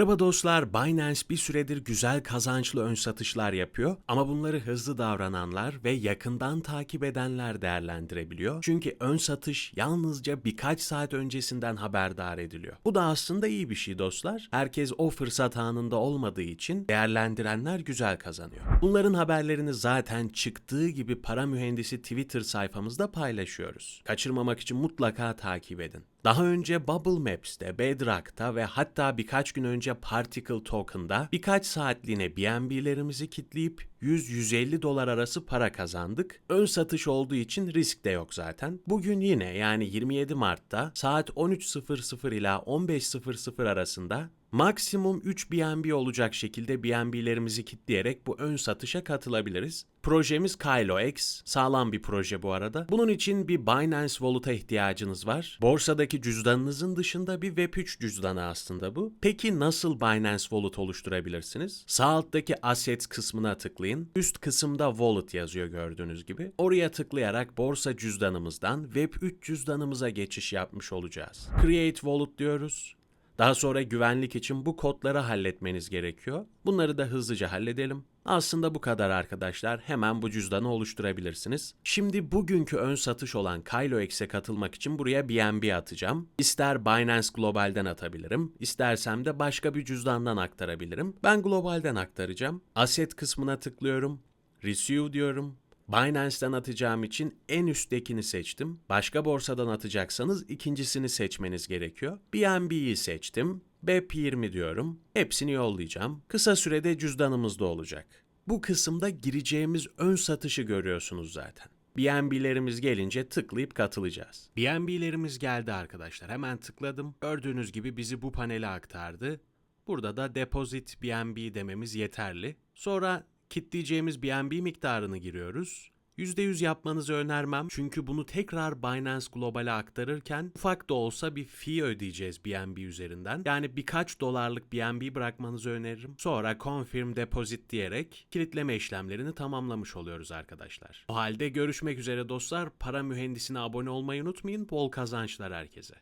Merhaba dostlar, Binance bir süredir güzel kazançlı ön satışlar yapıyor ama bunları hızlı davrananlar ve yakından takip edenler değerlendirebiliyor. Çünkü ön satış yalnızca birkaç saat öncesinden haberdar ediliyor. Bu da aslında iyi bir şey dostlar. Herkes o fırsat anında olmadığı için değerlendirenler güzel kazanıyor. Bunların haberlerini zaten çıktığı gibi para mühendisi Twitter sayfamızda paylaşıyoruz. Kaçırmamak için mutlaka takip edin. Daha önce Bubble Maps'te, Bedrock'ta ve hatta birkaç gün önce Particle Token'da birkaç saatliğine BNB'lerimizi kitleyip 100-150 dolar arası para kazandık. Ön satış olduğu için risk de yok zaten. Bugün yine yani 27 Mart'ta saat 13.00 ila 15.00 arasında maksimum 3 BNB olacak şekilde BNB'lerimizi kitleyerek bu ön satışa katılabiliriz. Projemiz Kylo X. Sağlam bir proje bu arada. Bunun için bir Binance Wallet'a ihtiyacınız var. Borsadaki cüzdanınızın dışında bir Web3 cüzdanı aslında bu. Peki nasıl Binance Wallet oluşturabilirsiniz? Sağ alttaki Assets kısmına tıklayın. Üst kısımda Wallet yazıyor gördüğünüz gibi. Oraya tıklayarak borsa cüzdanımızdan Web3 cüzdanımıza geçiş yapmış olacağız. Create Wallet diyoruz. Daha sonra güvenlik için bu kodları halletmeniz gerekiyor. Bunları da hızlıca halledelim. Aslında bu kadar arkadaşlar. Hemen bu cüzdanı oluşturabilirsiniz. Şimdi bugünkü ön satış olan Kylo X'e katılmak için buraya BNB atacağım. İster Binance Global'den atabilirim, istersem de başka bir cüzdandan aktarabilirim. Ben Global'den aktaracağım. Asset kısmına tıklıyorum. Receive diyorum. Binance'den atacağım için en üsttekini seçtim. Başka borsadan atacaksanız ikincisini seçmeniz gerekiyor. BNB'yi seçtim. BEP20 diyorum. Hepsini yollayacağım. Kısa sürede cüzdanımızda olacak. Bu kısımda gireceğimiz ön satışı görüyorsunuz zaten. BNB'lerimiz gelince tıklayıp katılacağız. BNB'lerimiz geldi arkadaşlar. Hemen tıkladım. Gördüğünüz gibi bizi bu panele aktardı. Burada da deposit BNB dememiz yeterli. Sonra kitleyeceğimiz BNB miktarını giriyoruz. %100 yapmanızı önermem çünkü bunu tekrar Binance Global'e aktarırken ufak da olsa bir fee ödeyeceğiz BNB üzerinden. Yani birkaç dolarlık BNB bırakmanızı öneririm. Sonra confirm deposit diyerek kilitleme işlemlerini tamamlamış oluyoruz arkadaşlar. O halde görüşmek üzere dostlar. Para mühendisine abone olmayı unutmayın. Bol kazançlar herkese.